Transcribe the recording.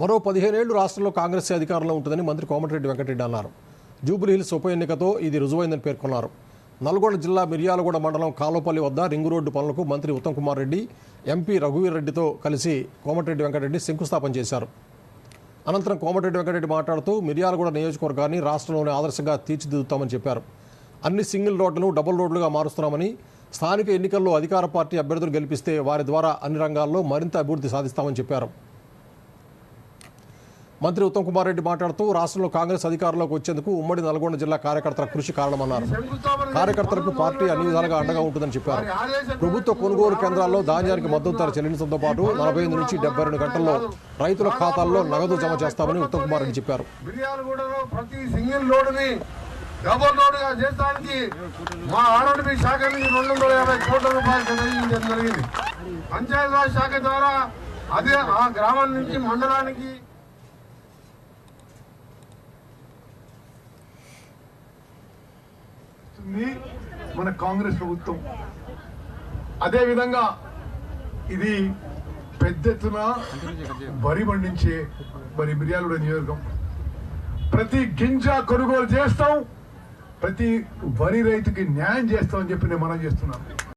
మరో పదిహేనేళ్ళు రాష్ట్రంలో కాంగ్రెస్ అధికారంలో ఉంటుందని మంత్రి కోమటిరెడ్డి వెంకటరెడ్డి అన్నారు. జూబ్లీహిల్స్ ఉప ఎన్నికతో ఇది రుజువైందని పేర్కొన్నారు. నల్గొండ జిల్లా మిర్యాలగూడ మండలం కాలోపల్లి వద్ద రింగు రోడ్డు పనులకు మంత్రి ఉత్తమ్ కుమార్ రెడ్డి ఎంపీ రఘువీర్ రెడ్డితో కలిసి కోమటిరెడ్డి వెంకటరెడ్డి శంకుస్థాపన చేశారు. అనంతరం కోమటిరెడ్డి వెంకటరెడ్డి మాట్లాడుతూ మిర్యాలగూడ నియోజకవర్గాన్ని రాష్ట్రంలోని ఆదర్శంగా తీర్చిదిద్దుతామని చెప్పారు. అన్ని సింగిల్ రోడ్లను డబుల్ రోడ్లుగా మారుస్తున్నామని స్థానిక ఎన్నికల్లో అధికార పార్టీ అభ్యర్థులు గెలిపిస్తే వారి ద్వారా అన్ని రంగాల్లో మరింత అభివృద్ధి సాధిస్తామని చెప్పారు. మంత్రి ఉత్తమ్ కుమార్ రెడ్డి మాట్లాడుతూ రాష్ట్రంలో కాంగ్రెస్ అధికారంలోకి వచ్చేందుకు ఉమ్మడి నల్గొండ జిల్లా కార్యకర్తల కృషి కారణమన్నారు. కార్యకర్తలకు పార్టీ అన్ని విధాలుగా అండగా ఉంటుందని చెప్పారు. ప్రభుత్వ కొనుగోలు కేంద్రాల్లో ధాన్యానికి మద్దతు ధర చెల్లించడంతో పాటు నలభై ఐదు నుంచి డెబ్బై రెండు గంటల్లో రైతుల ఖాతాల్లో నగదు జమ చేస్తామని ఉత్తమ్ కుమార్ రెడ్డి చెప్పారు. డబుల్ రోడ్డుగా చేస్తానికి మా శాఖ నుంచి రెండు వందల యాభై కోట్ల రూపాయలు జరిగింది. పంచాయతీరాజ్ శాఖ ద్వారా అదే ఆ గ్రామం నుంచి మండలానికి ఉంది మన కాంగ్రెస్ ప్రభుత్వం. అదే విధంగా ఇది పెద్ద ఎత్తున వరి పండించే మరి మిర్యాలగూడ నియోజకం. ప్రతి గింజ కొనుగోలు చేస్తాం ప్రతి వరి రైతుకి న్యాయం చేస్తామని చెప్పి నేను మనం చేస్తున్నాను.